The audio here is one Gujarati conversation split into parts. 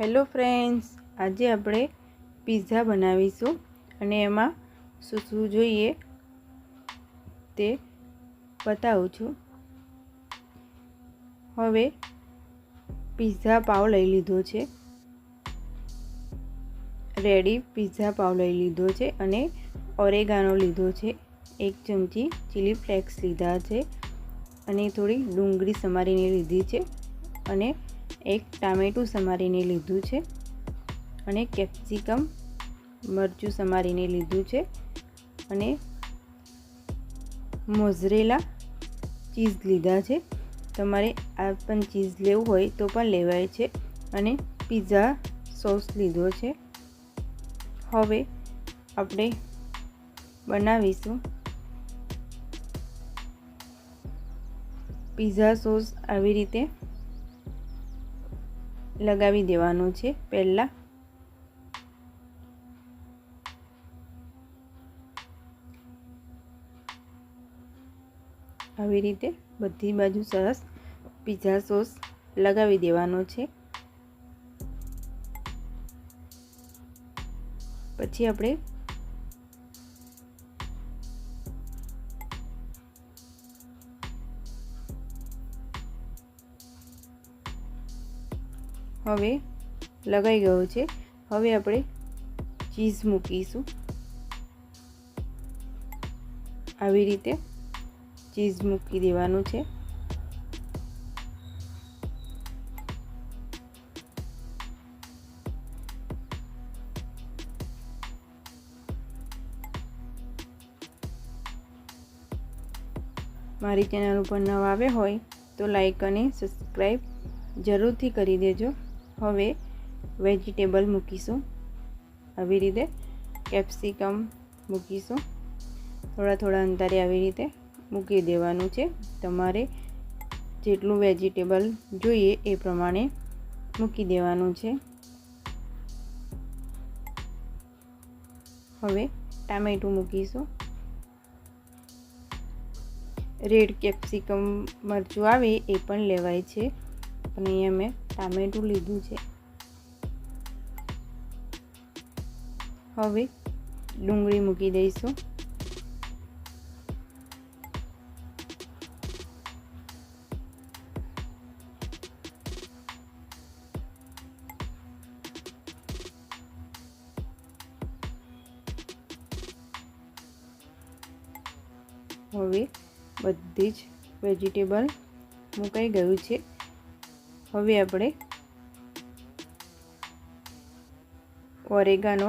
હેલો ફ્રેન્ડ્સ, આજે આપણે પીઝા બનાવીશું અને એમાં શું શું જોઈએ તે બતાવું છું. હવે પિઝા પાવ લઈ લીધો છે. રેડી પિઝા પાવ લઈ લીધો છે અને ઓરેગાનો લીધો છે. એક ચમચી ચીલી ફ્લેક્સ લીધા છે અને થોડી ડુંગળી સમારીને લીધી છે અને એક ટામેટું સમારીને લીધું છે અને કેપ્સિકમ મરચું સમારીને લીધું છે અને મોઝરેલા ચીઝ લીધા છે. તમારે આ પણ ચીઝ લેવું હોય તો પણ લેવાય છે અને પીઝા સોસ લીધો છે. હવે આપણે બનાવીશું પીઝા સોસ આવી રીતે લગાવી દેવાનું છે પહેલાં. આવી રીતે બધી બાજુ સરસ પિઝા સોસ લગાવી દેવાનો છે. પછી આપણે હવે લગાઈ ગયો છે. હવે આપણે ચીઝ મૂકીશું. આવી રીતે ચીઝ મૂકી દેવાનું છે. મારી ચેનલ ઉપર નવા આવે હોય તો લાઈક અને સબસ્ક્રાઈબ જરૂરથી કરી દેજો. હવે વેજીટેબલ મૂકીશું. આવી રીતે કેપ્સિકમ મૂકીશું. થોડા થોડા અંતરે આવી રીતે મૂકી દેવાનું છે. તમારે જેટલું વેજીટેબલ જોઈએ એ પ્રમાણે મૂકી દેવાનું છે. હવે ટામેટું મૂકીશું. રેડ કેપ્સિકમ મરચું આવે એ પણ લેવાય છે. અને અહીંયા મેં ટામેટું લીધું છે. હવે ડુંગળી મૂકી દઈશું. હવે બધી જ વેજીટેબલ મુકાઈ ગયું છે. હવે આપણે ઓરેગાનો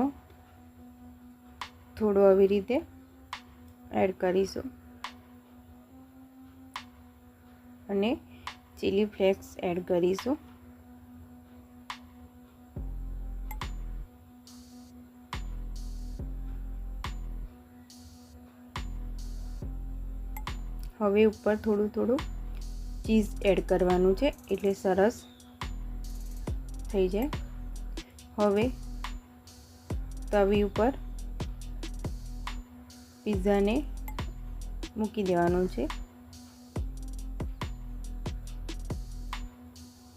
થોડો આવી રીતે એડ કરીશું. અને ચીલી ફ્લેક્સ એડ કરીશું. હવે ઉપર થોડું થોડું ચીઝ એડ કરવાનું છે, એટલે સરસ થઈ જાય. હવે તવી ઉપર પિઝાને મૂકી દેવાનું છે.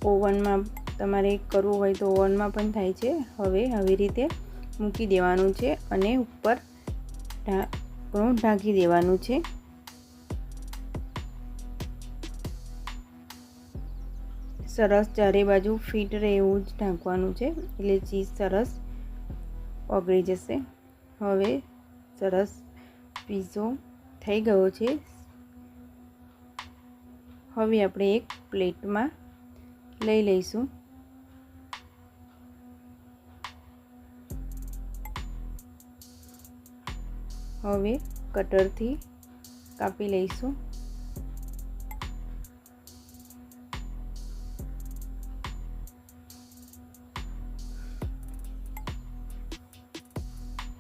ઓવનમાં તમારે કરવું હોય તો ઓવનમાં પણ થાય છે. હવે આવી રીતે મૂકી દેવાનું છે અને ઉપર ઢાંકી દેવાનું છે. સરસ ચારે બાજુ ફિટ રહે એવું જ ઢાંકવાનું છે. એટલે ચીઝ સરસ ઓગળી જશે. હવે સરસ પીઝો થઈ ગયો છે. હવે આપણે એક પ્લેટમાં લઈ લઈશું. હવે કટરથી કાપી લઈશું.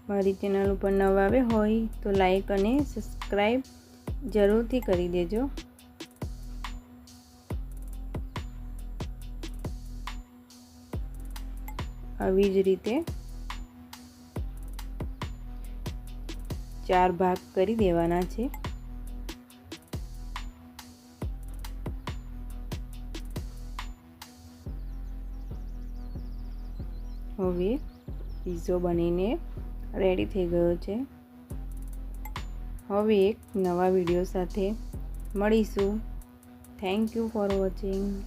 મારી ચેનલ ઉપર નવા આવે હોય તો લાઈક અને સબસ્ક્રાઈબ જરૂરથી કરી દેજો. આવી જ રીતે ચાર ભાગ કરી દેવાના છે. હવે પીઝો બનીને રેડી થઈ ગયો છે. હવે એક નવા વીડિયો સાથે મળીશું. Thank you for watching